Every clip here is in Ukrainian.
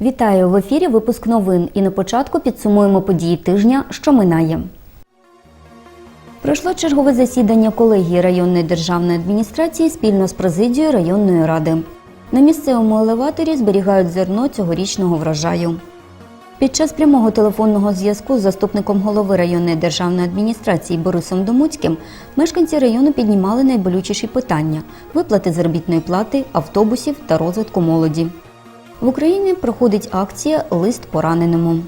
Вітаю в ефірі. Випуск новин. І на початку підсумуємо події тижня, що минає. Пройшло чергове засідання колегії районної державної адміністрації спільно з президією районної ради. На місцевому елеваторі зберігають зерно цьогорічного врожаю. Під час прямого телефонного зв'язку з заступником голови районної державної адміністрації Борисом Домуцьким мешканці району піднімали найболючіші питання виплати заробітної плати, автобусів та розвитку молоді. В Україні проходить акція Лист пораненому.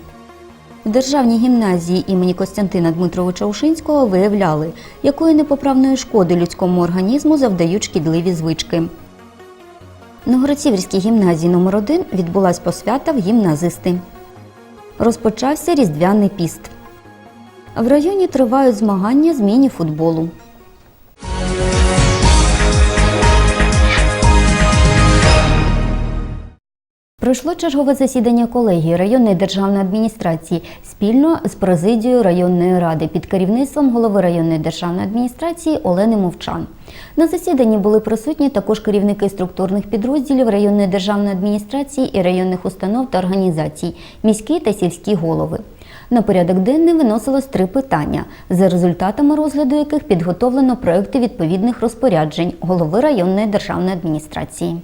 В державній гімназії імені Костянтина Дмитровича Ушинського виявляли, якої непоправної шкоди людському організму завдають шкідливі звички. На Городцівській гімназії номер 1 відбулась посвята в гімназисти. Розпочався різдвяний піст. В районі тривають змагання з міні-футболу. Пройшло чергове засідання колегії районної державної адміністрації спільно з президією районної ради під керівництвом голови районної державної адміністрації Олени Мовчан. На засіданні були присутні також керівники структурних підрозділів районної державної адміністрації і районних установ та організацій, міські та сільські голови. На порядок денний виносилось три питання, за результатами розгляду яких підготовлено проекти відповідних розпоряджень голови районної державної адміністрації.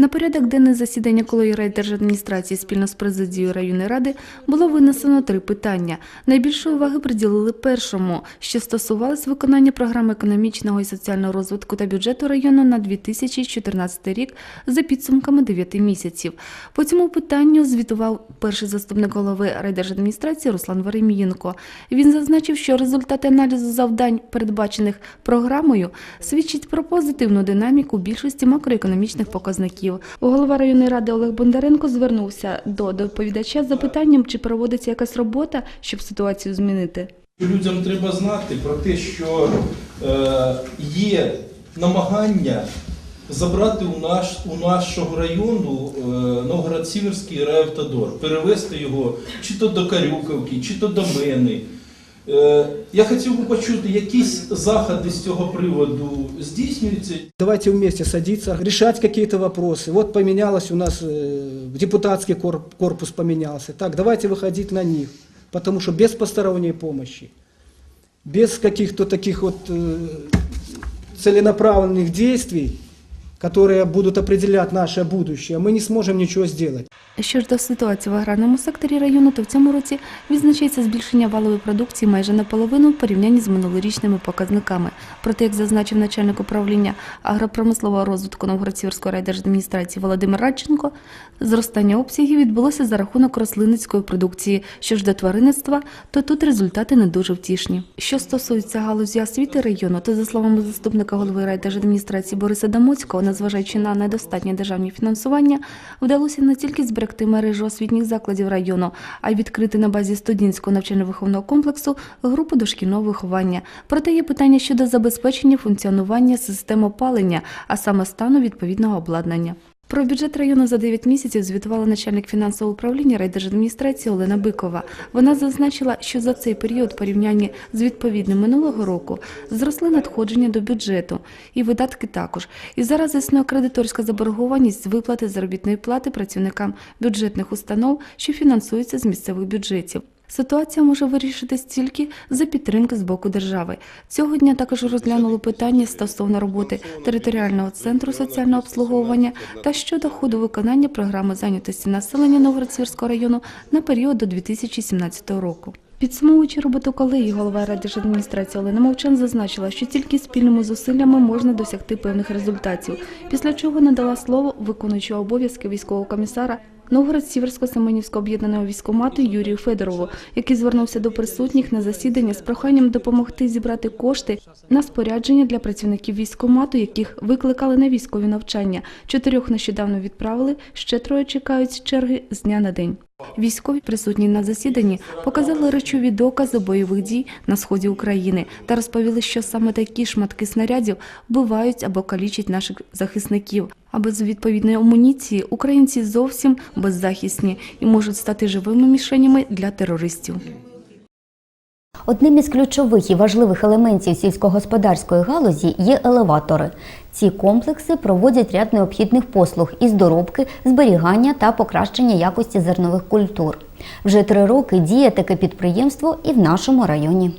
На порядок денний засідання колегії райдержадміністрації спільно з президією районної ради було винесено три питання. Найбільшої уваги приділили першому, що стосувалось виконання програми економічного і соціального розвитку та бюджету району на 2014 рік за підсумками 9 місяців. По цьому питанню звітував перший заступник голови райдержадміністрації Руслан Веремієнко. Він зазначив, що результати аналізу завдань, передбачених програмою, свідчать про позитивну динаміку більшості макроекономічних показників. Голова районної ради Олег Бондаренко звернувся до доповідача з запитанням, чи проводиться якась робота, щоб ситуацію змінити. Людям треба знати про те, що е, є намагання забрати у, наш, у нашого району е, Новгород-Сіверський райавтодор, перевести його чи то до Карюківки, чи то до мене. Е, я хотів би почути, якісь заходи з цього приводу здійснюються. Давайте вместе садиться, решать какие-то вопросы. Вот поменялось у нас, э, депутатский кор- корпус поменялся. Так, давайте выходить на них, потому что без посторонней помощи, без каких-то таких вот э, целенаправленных действий, которые будут определять наше будущее, мы не сможем ничего сделать. Що ж до ситуації в аграрному секторі району, то в цьому році відзначається збільшення валової продукції майже наполовину в порівнянні з минулорічними показниками. Проте, як зазначив начальник управління агропромислового розвитку Новгород-Сіверської райдержадміністрації Володимир Радченко, зростання обсягів відбулося за рахунок рослинницької продукції. Що ж до тваринництва, то тут результати не дуже втішні. Що стосується галузі освіти району, то за словами заступника голови райдержадміністрації Бориса Дамоцького, незважаючи на недостатнє державне фінансування, вдалося не тільки зберегти мережу освітніх закладів району, а й відкрити на базі студентського навчально-виховного комплексу групу дошкільного виховання. Проте є питання щодо забезпечення функціонування систем опалення, а саме стану відповідного обладнання. Про бюджет району за 9 місяців звітувала начальник фінансового управління райдержадміністрації Олена Бикова. Вона зазначила, що за цей період порівнянні з відповідним минулого року зросли надходження до бюджету і видатки також. І зараз існує кредиторська заборгованість з виплати заробітної плати працівникам бюджетних установ, що фінансуються з місцевих бюджетів. Ситуація може вирішитись тільки за підтримки з боку держави. Цього дня також розглянули питання стосовно роботи територіального центру соціального обслуговування та щодо ходу виконання програми зайнятості населення Новгород-Сіверського району на період до 2017 року. Підсумовуючи роботу колегії, голова райдержадміністрації Олена Мовчан зазначила, що тільки спільними зусиллями можна досягти певних результатів. Після чого надала слово виконуючого обов'язки військового комісара Новгород-Сіверсько-Семенівського об'єднаного військомату Юрію Федорову, який звернувся до присутніх на засідання з проханням допомогти зібрати кошти на спорядження для працівників військомату, яких викликали на військові навчання. Чотирьох нещодавно відправили, ще троє чекають черги з дня на день. Військові, присутні на засіданні, показали речові докази бойових дій на сході України та розповіли, що саме такі шматки снарядів вбивають або калічать наших захисників. А без відповідної амуніції українці зовсім беззахисні і можуть стати живими мішенями для терористів. Одним із ключових і важливих елементів сільськогосподарської галузі є елеватори. Ці комплекси проводять ряд необхідних послуг із доробки, зберігання та покращення якості зернових культур. Вже три роки діє таке підприємство і в нашому районі.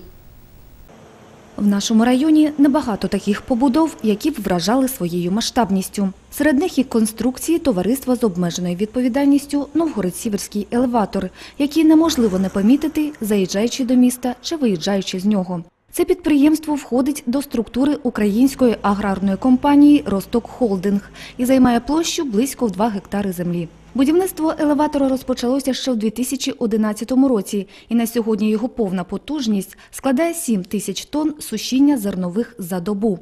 В нашому районі небагато таких побудов, які б вражали своєю масштабністю. Серед них і конструкції товариства з обмеженою відповідальністю Новгород-Сіверський елеватор, який неможливо не помітити, заїжджаючи до міста чи виїжджаючи з нього. Це підприємство входить до структури української аграрної компанії Росток Холдинг і займає площу близько в 2 гектари землі. Будівництво елеватора розпочалося ще в 2011 році, і на сьогодні його повна потужність складає 7 тисяч тонн сушіння зернових за добу.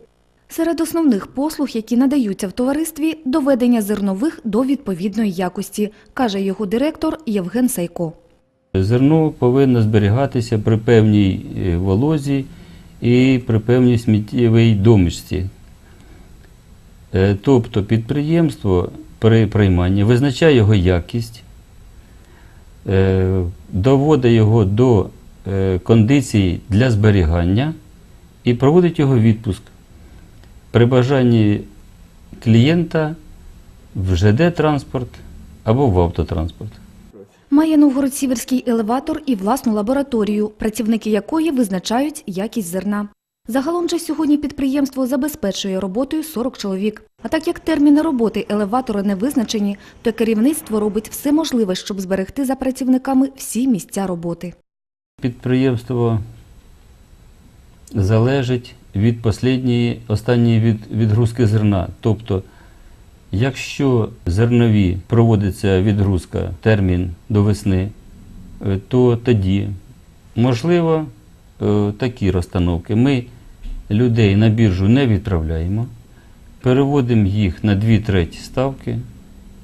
Серед основних послуг, які надаються в товаристві, доведення зернових до відповідної якості, каже його директор Євген Сайко. Зерно повинно зберігатися при певній е, волозі і при певній сміттєвій домішці. Е, Тобто підприємство при прийманні визначає його якість, е, доводить його до е, кондиції для зберігання і проводить його відпуск. При бажанні клієнта в ЖД-транспорт або в автотранспорт. Має Новгород-Сіверський елеватор і власну лабораторію, працівники якої визначають якість зерна. Загалом же сьогодні підприємство забезпечує роботою 40 чоловік. А так як терміни роботи елеватора не визначені, то керівництво робить все можливе, щоб зберегти за працівниками всі місця роботи. Підприємство залежить від останньої від, відгрузки зерна. Тобто, якщо зернові проводиться відгрузка термін до весни, е, то тоді можливо е, такі розстановки. Ми людей на біржу не відправляємо, переводимо їх на 2 треті ставки,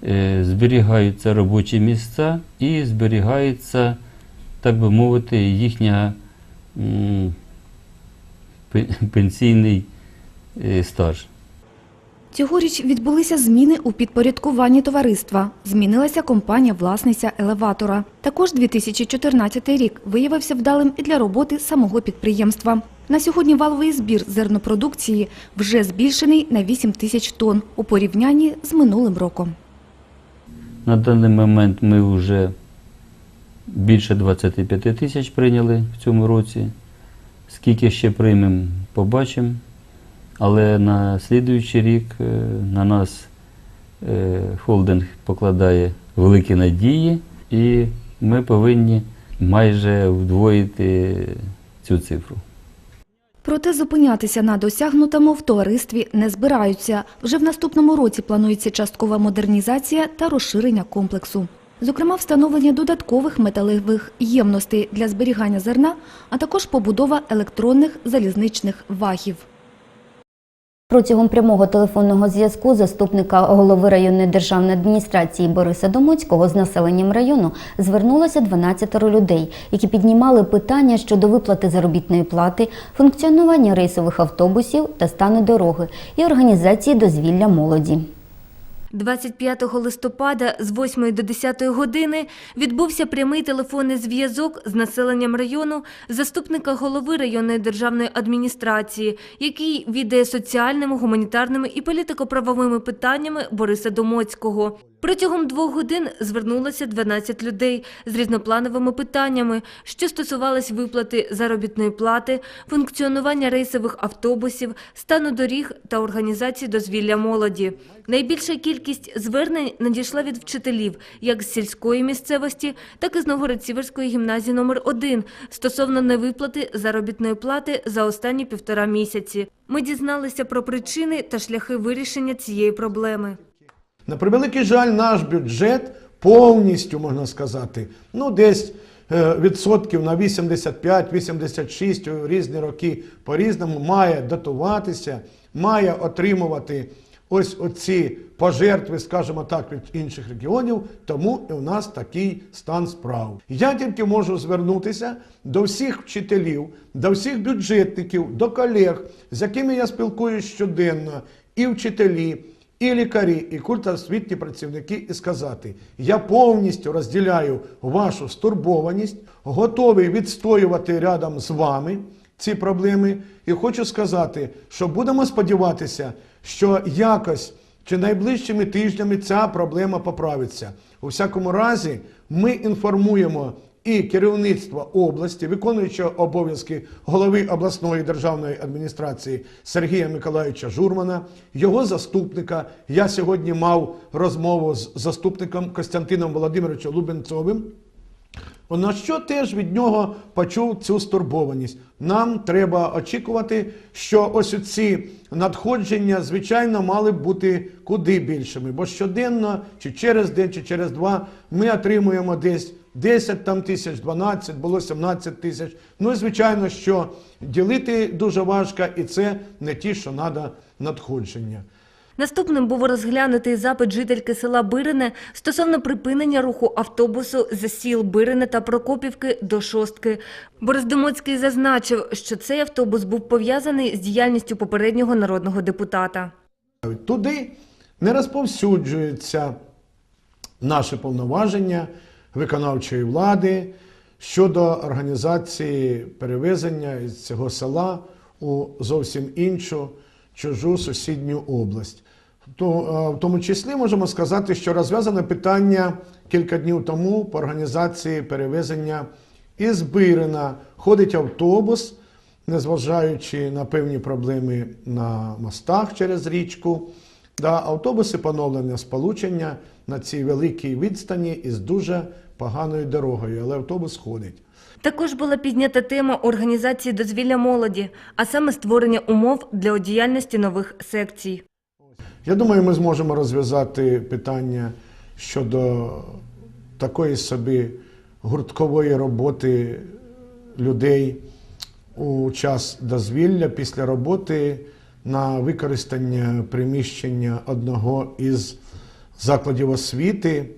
е, зберігаються робочі місця і зберігається, так би мовити, їхня пенсійний е, стаж. Цьогоріч відбулися зміни у підпорядкуванні товариства. Змінилася компанія-власниця елеватора. Також 2014 рік виявився вдалим і для роботи самого підприємства. На сьогодні валовий збір зернопродукції вже збільшений на 8 тисяч тонн у порівнянні з минулим роком. На даний момент ми вже більше 25 тисяч прийняли в цьому році. Скільки ще приймемо, побачимо. Але на слідуючий рік е, на нас е, холдинг покладає великі надії, і ми повинні майже вдвоїти цю цифру. Проте зупинятися на досягнутому в товаристві не збираються. Вже в наступному році планується часткова модернізація та розширення комплексу. Зокрема, встановлення додаткових металевих ємностей для зберігання зерна, а також побудова електронних залізничних вагів. Протягом прямого телефонного зв'язку заступника голови районної державної адміністрації Бориса Домоцького з населенням району звернулося 12 людей, які піднімали питання щодо виплати заробітної плати, функціонування рейсових автобусів та стану дороги і організації дозвілля молоді. 25 листопада з 8 до 10 години відбувся прямий телефонний зв'язок з населенням району заступника голови районної державної адміністрації, який відає соціальними, гуманітарними і політико-правовими питаннями Бориса Домоцького. Протягом двох годин звернулося 12 людей з різноплановими питаннями, що стосувались виплати заробітної плати, функціонування рейсових автобусів, стану доріг та організації дозвілля молоді. Найбільша кількість звернень надійшла від вчителів як з сільської місцевості, так і з Новгород-Сіверської гімназії номер 1 стосовно невиплати заробітної плати за останні півтора місяці. Ми дізналися про причини та шляхи вирішення цієї проблеми. На превеликий жаль, наш бюджет повністю, можна сказати, ну десь е, відсотків на 85-86 у різні роки по-різному має датуватися, має отримувати ось оці пожертви, скажімо так, від інших регіонів, тому і у нас такий стан справ. Я тільки можу звернутися до всіх вчителів, до всіх бюджетників, до колег, з якими я спілкуюсь щоденно, і вчителі, і лікарі, і культосвітні працівники, і сказати: я повністю розділяю вашу стурбованість, готовий відстоювати рядом з вами ці проблеми. І хочу сказати, що будемо сподіватися, що якось чи найближчими тижнями ця проблема поправиться. У всякому разі, ми інформуємо і керівництво області, виконуючого обов'язки голови обласної державної адміністрації Сергія Миколаївича Журмана, його заступника. Я сьогодні мав розмову з заступником Костянтином Володимировичем Лубенцовим. На що теж від нього почув цю стурбованість. Нам треба очікувати, що ось ці надходження, звичайно, мали б бути куди більшими. Бо щоденно, чи через день, чи через два, ми отримуємо десь 10 там тисяч, 12, було 17 тисяч. Ну і звичайно, що ділити дуже важко, і це не ті, що треба надходження. Наступним був розглянутий запит жительки села Бирине стосовно припинення руху автобусу з сіл Бирине та Прокопівки до Шостки. Бороздомоцький зазначив, що цей автобус був пов'язаний з діяльністю попереднього народного депутата. Туди не розповсюджуються наші повноваження виконавчої влади щодо організації перевезення із цього села у зовсім іншу чужу сусідню область. То, е, в тому числі можемо сказати, що розв'язане питання кілька днів тому по організації перевезення із Бирина. Ходить автобус, незважаючи на певні проблеми на мостах через річку. Да, автобуси поновлення сполучення на цій великій відстані із дуже поганою дорогою, але автобус ходить. Також була піднята тема організації дозвілля молоді, а саме створення умов для діяльності нових секцій. Я думаю, ми зможемо розв'язати питання щодо такої собі гурткової роботи людей у час дозвілля після роботи на використання приміщення одного із закладів освіти.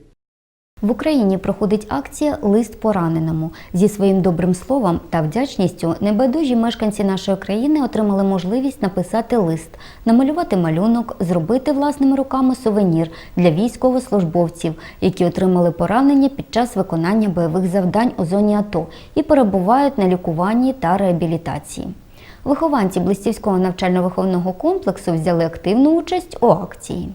В Україні проходить акція Лист пораненому. Зі своїм добрим словом та вдячністю небайдужі мешканці нашої країни отримали можливість написати лист, намалювати малюнок, зробити власними руками сувенір для військовослужбовців, які отримали поранення під час виконання бойових завдань у зоні АТО і перебувають на лікуванні та реабілітації. Вихованці Блистівського навчально-виховного комплексу взяли активну участь у акції.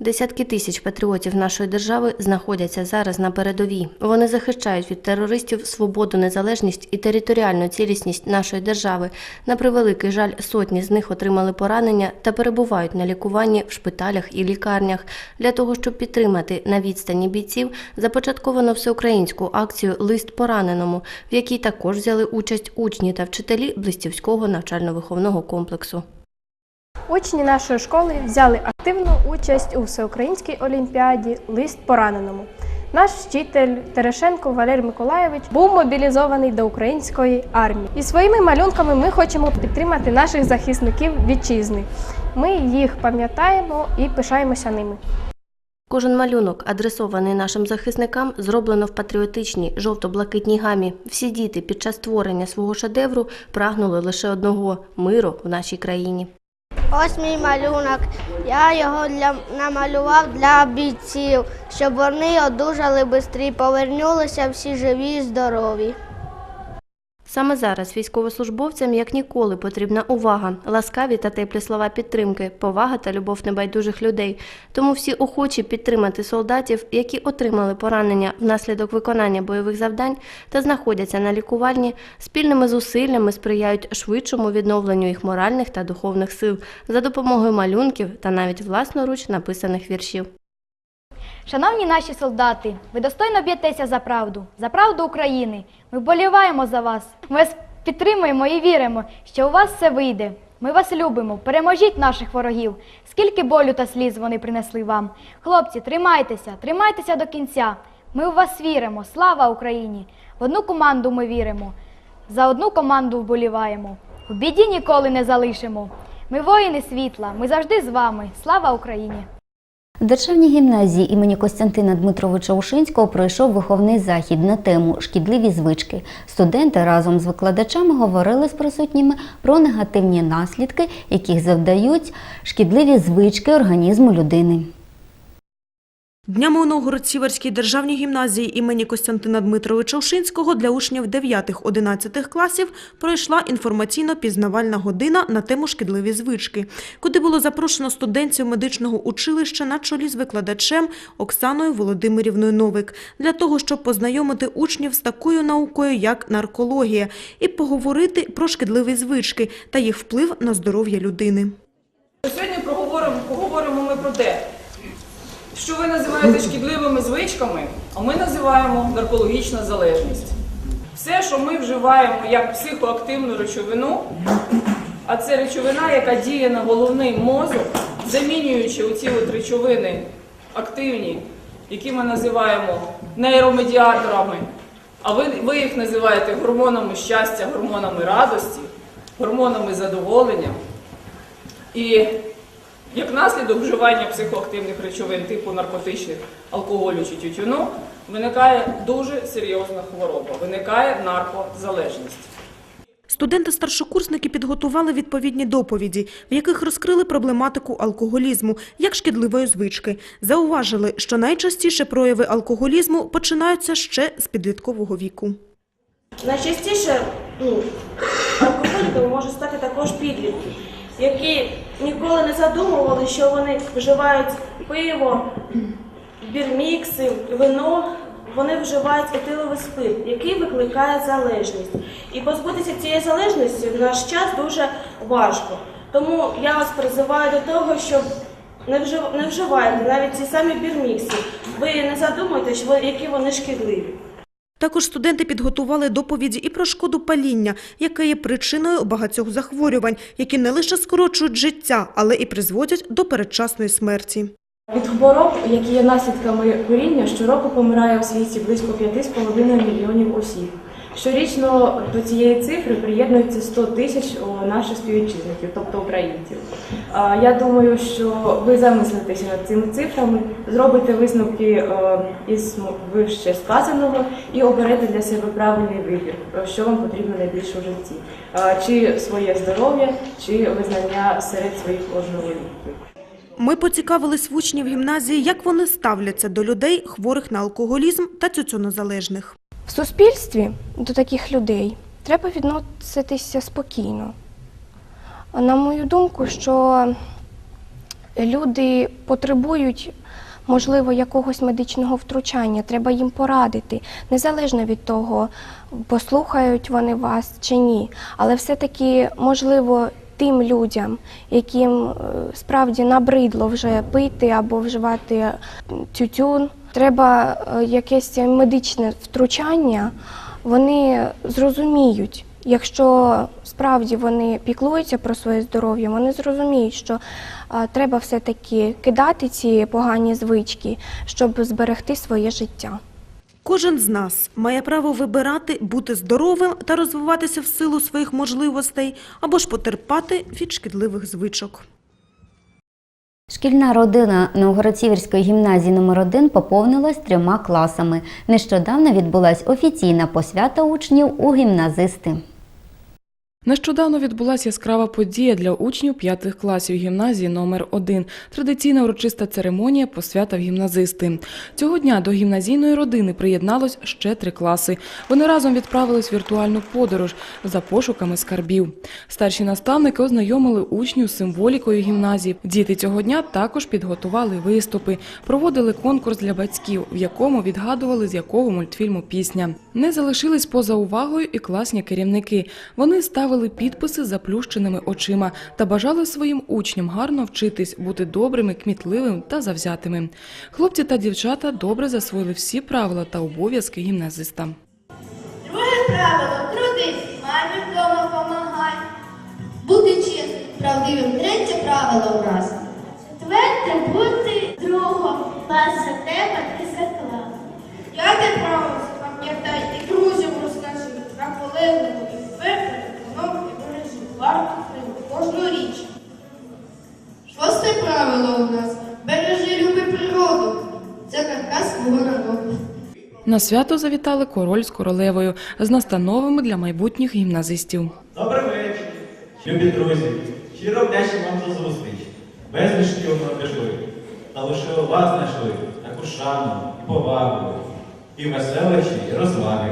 Десятки тисяч патріотів нашої держави знаходяться зараз на передовій. Вони захищають від терористів свободу, незалежність і територіальну цілісність нашої держави. На превеликий жаль, сотні з них отримали поранення та перебувають на лікуванні в шпиталях і лікарнях. Для того, щоб підтримати на відстані бійців, започатковано всеукраїнську акцію Лист пораненому, в якій також взяли участь учні та вчителі Блистівського навчально-виховного комплексу. Учні нашої школи взяли активну участь у всеукраїнській олімпіаді Лист пораненому. Наш вчитель Терешенко Валерій Миколаєвич був мобілізований до української армії. І своїми малюнками ми хочемо підтримати наших захисників вітчизни. Ми їх пам'ятаємо і пишаємося ними. Кожен малюнок, адресований нашим захисникам, зроблено в патріотичній жовто-блакитній гамі. Всі діти під час створення свого шедевру прагнули лише одного миру в нашій країні. Ось мій малюнок. Я його для, намалював для бійців, щоб вони одужали швидше, повернулися всі живі і здорові. Саме зараз військовослужбовцям як ніколи потрібна увага, ласкаві та теплі слова підтримки, повага та любов небайдужих людей. Тому всі охочі підтримати солдатів, які отримали поранення внаслідок виконання бойових завдань та знаходяться на лікуванні, спільними зусиллями сприяють швидшому відновленню їх моральних та духовних сил за допомогою малюнків та навіть власноруч написаних віршів. Шановні наші солдати, ви достойно б'єтеся за правду, за правду України. Ми вболіваємо за вас. Ми вас підтримуємо і віримо, що у вас все вийде. Ми вас любимо, переможіть наших ворогів. Скільки болю та сліз вони принесли вам. Хлопці, тримайтеся, тримайтеся до кінця. Ми в вас віримо. Слава Україні! В одну команду ми віримо. За одну команду вболіваємо. В біді ніколи не залишимо. Ми воїни світла, ми завжди з вами. Слава Україні! В Державній гімназії імені Костянтина Дмитровича Ушинського пройшов виховний захід на тему Шкідливі звички. Студенти разом з викладачами говорили з присутніми про негативні наслідки, яких завдають шкідливі звички організму людини. Днями у Новгород-Сіверській державній гімназії імені Костянтина Дмитровича Ушинського для учнів 9-11 класів пройшла інформаційно-пізнавальна година на тему шкідливі звички, куди було запрошено студентів медичного училища на чолі з викладачем Оксаною Володимирівною Новик для того, щоб познайомити учнів з такою наукою, як наркологія, і поговорити про шкідливі звички та їх вплив на здоров'я людини. Сьогодні проговоримо, поговоримо ми про те, що ви називаєте шкідливими звичками, а ми називаємо наркологічна залежність. Все, що ми вживаємо як психоактивну речовину, а це речовина, яка діє на головний мозок, замінюючи оці от речовини активні, які ми називаємо нейромедіаторами, а ви, ви їх називаєте гормонами щастя, гормонами радості, гормонами задоволення. І як наслідок вживання психоактивних речовин типу наркотичних, алкоголю чи тютюну, виникає дуже серйозна хвороба, виникає наркозалежність. Студенти-старшокурсники підготували відповідні доповіді, в яких розкрили проблематику алкоголізму як шкідливої звички. Зауважили, що найчастіше прояви алкоголізму починаються ще з підліткового віку. Найчастіше ну, алкоголіками можуть стати також підлітки, які ніколи не задумували, що вони вживають пиво, бірмікси, вино. Вони вживають етиловий спирт, який викликає залежність. І позбутися цієї залежності в наш час дуже важко. Тому я вас призиваю до того, щоб не, вжив... не вживайте навіть ці самі бірмікси. Ви не ви- які вони шкідливі. Також студенти підготували доповіді і про шкоду паління, яке є причиною багатьох захворювань, які не лише скорочують життя, але і призводять до передчасної смерті. Від хвороб, які є наслідками куріння, щороку помирає у світі близько 5,5 мільйонів осіб. Щорічно до цієї цифри приєднується 100 тисяч наших співвітчизників, тобто українців. Я думаю, що ви замислитеся над цими цифрами, зробите висновки е, із вище сказаного і оберете для себе правильний вибір, що вам потрібно найбільше у житті, чи своє здоров'я, чи визнання серед своїх віку. Ми поцікавились в учнів гімназії, як вони ставляться до людей, хворих на алкоголізм та тютюнозалежних. В суспільстві до таких людей треба відноситися спокійно. На мою думку, що люди потребують, можливо, якогось медичного втручання, треба їм порадити, незалежно від того, послухають вони вас чи ні. Але все-таки, можливо, тим людям, яким е, справді набридло вже пити або вживати тютюн, треба е, якесь медичне втручання, вони зрозуміють. Якщо справді вони піклуються про своє здоров'я, вони зрозуміють, що а, треба все-таки кидати ці погані звички, щоб зберегти своє життя. Кожен з нас має право вибирати бути здоровим та розвиватися в силу своїх можливостей або ж потерпати від шкідливих звичок. Шкільна родина Новгород-Сіверської гімназії номер 1 поповнилась трьома класами. Нещодавно відбулась офіційна посвята учнів у гімназисти. Нещодавно відбулася яскрава подія для учнів п'ятих класів гімназії номер 1 Традиційна урочиста церемонія посвята в гімназисти. Цього дня до гімназійної родини приєдналось ще три класи. Вони разом відправились в віртуальну подорож за пошуками скарбів. Старші наставники ознайомили учнів з символікою гімназії. Діти цього дня також підготували виступи, проводили конкурс для батьків, в якому відгадували з якого мультфільму пісня. Не залишились поза увагою і класні керівники. Вони ставили підписи з заплющеними очима та бажали своїм учням гарно вчитись, бути добрими, кмітливими та завзятими. Хлопці та дівчата добре засвоїли всі правила та обов'язки гімназиста. Друге правило трудись, мамі вдома помагай. Бути чесним, правдивим третє правило у нас. Четверте бути другом. Вас тебе На свято завітали король з королевою з настановами для майбутніх гімназистів. Добрий вечір, любі друзі. Щиро вдячний вам за зустріч. Безліч чого прийшли. Та лише вас знайшли. Таку пошаною, і повагою, і веселощі, і розваги.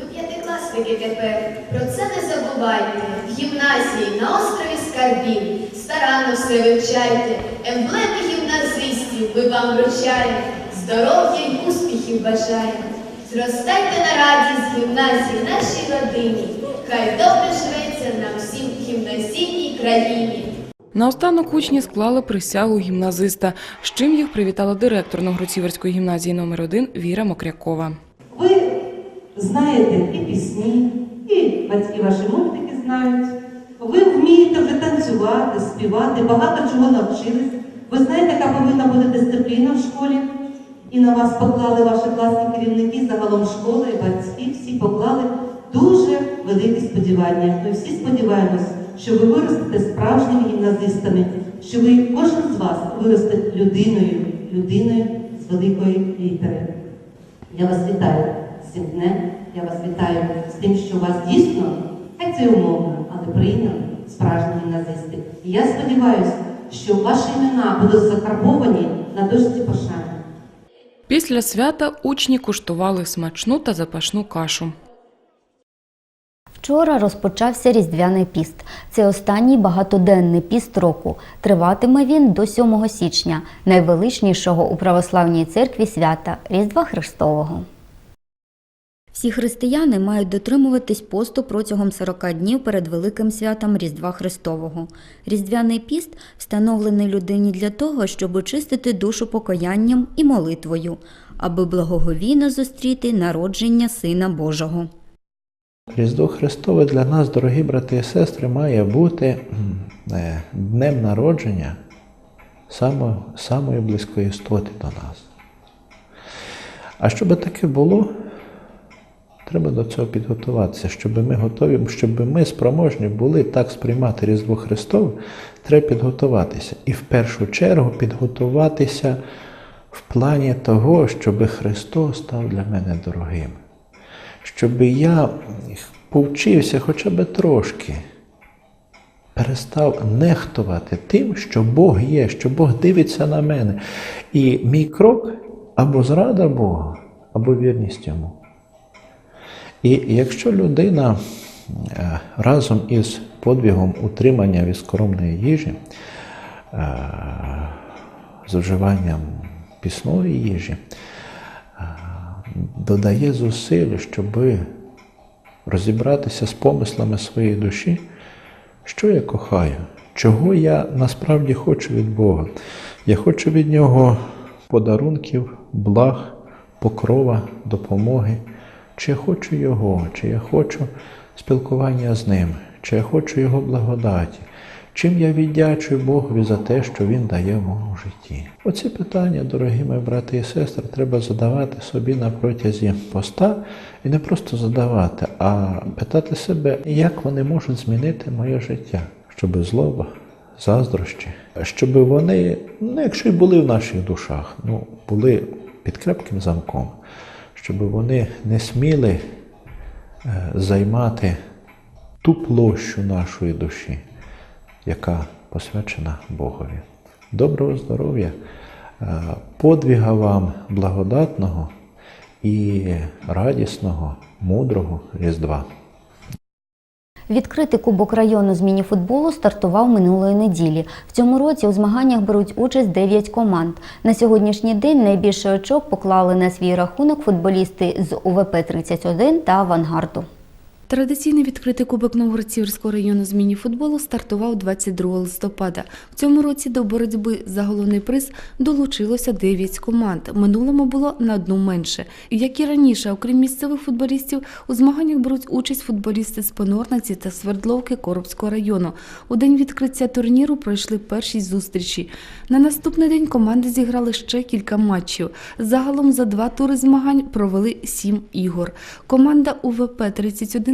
Ви п'ятикласники тепер, про це не забувайте. В гімназії на острові Скарбів старанно все вивчайте. Емблеми гімназистів ми вам вручаємо. Здоров'я й успіхів бажаємо. Зростайте на радість гімназії нашій родині. Хай добре живеться нам всім гімназійній країні. Наостанок учні склали присягу гімназиста, з чим їх привітала директор Новгородцівської гімназії номер 1 Віра Мокрякова. Ви знаєте і пісні, і батьки ваші мультики знають. Ви вмієте вже танцювати, співати, багато чого навчились. Ви знаєте, яка повинна бути дисципліна в школі. І на вас поклали ваші класні керівники, загалом школи, і батьки, всі поклали дуже великі сподівання. Ми всі сподіваємось, що ви виростете справжніми гімназистами, що ви кожен з вас виросте людиною, людиною з великої літери. Я вас вітаю з цим днем. Я вас вітаю з тим, що у вас дійсно, хай це умовно, але прийняли справжні гімназисти. І я сподіваюся, що ваші імена будуть закарбовані на дошці пошани. Після свята учні куштували смачну та запашну кашу. Вчора розпочався Різдвяний піст. Це останній багатоденний піст року. Триватиме він до 7 січня, найвеличнішого у православній церкві свята Різдва Христового. Всі християни мають дотримуватись посту протягом 40 днів перед великим святом Різдва Христового. Різдвяний піст встановлений людині для того, щоб очистити душу покаянням і молитвою, аби благоговійно зустріти народження Сина Божого. Різдво Христове для нас, дорогі брати і сестри, має бути е, днем народження самої, самої близької істоти до нас. А щоб таке було, треба до цього підготуватися. Щоб ми готові, щоб ми спроможні були так сприймати Різдво Христове, треба підготуватися. І в першу чергу підготуватися в плані того, щоб Христос став для мене дорогим щоб я повчився хоча б трошки, перестав нехтувати тим, що Бог є, що Бог дивиться на мене. І мій крок або зрада Бога, або вірність йому. І якщо людина е, разом із подвігом утримання від скоромної їжі, е, з вживанням пісної їжі, додає зусиль, щоб розібратися з помислами своєї душі, що я кохаю, чого я насправді хочу від Бога. Я хочу від Нього подарунків, благ, покрова, допомоги. Чи я хочу Його, чи я хочу спілкування з Ним, чи я хочу Його благодаті. Чим я віддячую Богові за те, що Він дає в моєму житті? Оці питання, дорогі мої брати і сестри, треба задавати собі на протязі поста і не просто задавати, а питати себе, як вони можуть змінити моє життя, щоб злоба, заздрощі, щоб вони, ну якщо й були в наших душах, ну були під крепким замком, щоб вони не сміли е, займати ту площу нашої душі яка посвячена Богові. Доброго здоров'я, е, подвіга вам благодатного і радісного, мудрого Різдва. Відкритий кубок району з мініфутболу стартував минулої неділі. В цьому році у змаганнях беруть участь 9 команд. На сьогоднішній день найбільше очок поклали на свій рахунок футболісти з УВП-31 та Авангарду. Традиційний відкритий кубок Новгородцівського району з міні-футболу стартував 22 листопада. В цьому році до боротьби за головний приз долучилося 9 команд. Минулому було на одну менше. Як і раніше, окрім місцевих футболістів, у змаганнях беруть участь футболісти з Понорниці та Свердловки Коробського району. У день відкриття турніру пройшли перші зустрічі. На наступний день команди зіграли ще кілька матчів. Загалом за два тури змагань провели сім ігор. Команда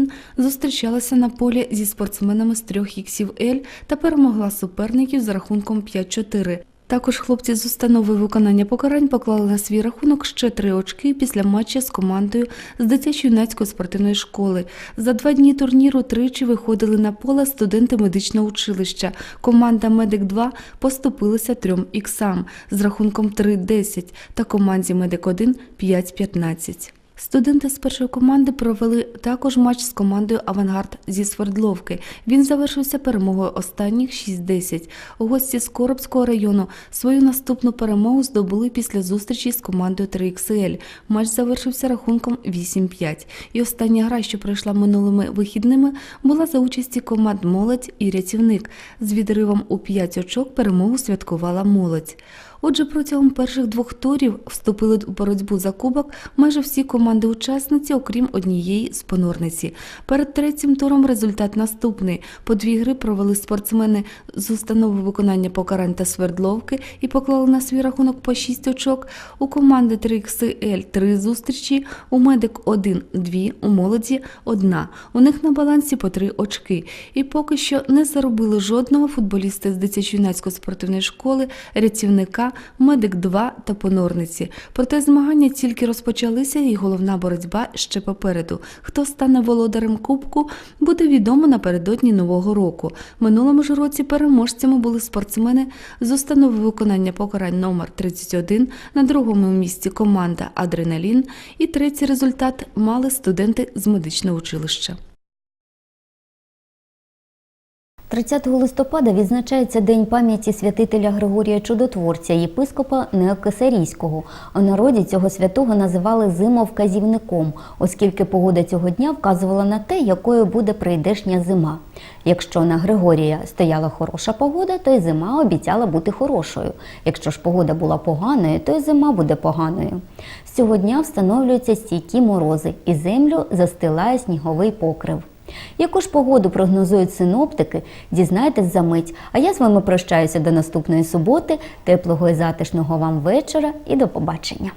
УВП-31 зустрічалася на полі зі спортсменами з трьох іксів Л та перемогла суперників з рахунком 5-4. Також хлопці з установи виконання покарань поклали на свій рахунок ще три очки після матчу з командою з дитячо-юнацької спортивної школи. За два дні турніру тричі виходили на поле студенти медичного училища. Команда Медик 2 поступилася трьом іксам з рахунком 3-10 та команді Медик 1 5-15. Студенти з першої команди провели також матч з командою Авангард зі Свердловки. Він завершився перемогою останніх 6-10. Гості з Коробського району свою наступну перемогу здобули після зустрічі з командою 3XL. Матч завершився рахунком 8-5. І остання гра, що пройшла минулими вихідними, була за участі команд Молодь і Рятівник. З відривом у 5 очок перемогу святкувала молодь. Отже, протягом перших двох турів вступили у боротьбу за кубок майже всі команди-учасниці, окрім однієї з понорниці. Перед третім туром результат наступний. По дві гри провели спортсмени з установи виконання покарань та свердловки і поклали на свій рахунок по 6 очок. У команди 3XL 3 зустрічі, у медик 1 – 2, у молоді – 1. У них на балансі по 3 очки. І поки що не заробили жодного футболіста з дитячо-юнацької спортивної школи, рятівника, медик 2 та понорниці. Проте змагання тільки розпочалися і головна боротьба ще попереду. Хто стане володарем кубку, буде відомо напередодні нового року. Минулому ж році переможцями були спортсмени з установи виконання покарань номер 31, на другому місці команда Адреналін і третій результат мали студенти з медичного училища. 30 листопада відзначається День пам'яті святителя Григорія Чудотворця, єпископа Неокесарійського. У народі цього святого називали зимовказівником, оскільки погода цього дня вказувала на те, якою буде прийдешня зима. Якщо на Григорія стояла хороша погода, то й зима обіцяла бути хорошою. Якщо ж погода була поганою, то й зима буде поганою. З цього дня встановлюються стійкі морози, і землю застилає сніговий покрив. Яку ж погоду прогнозують синоптики, дізнайтесь за мить. А я з вами прощаюся до наступної суботи. Теплого і затишного вам вечора і до побачення.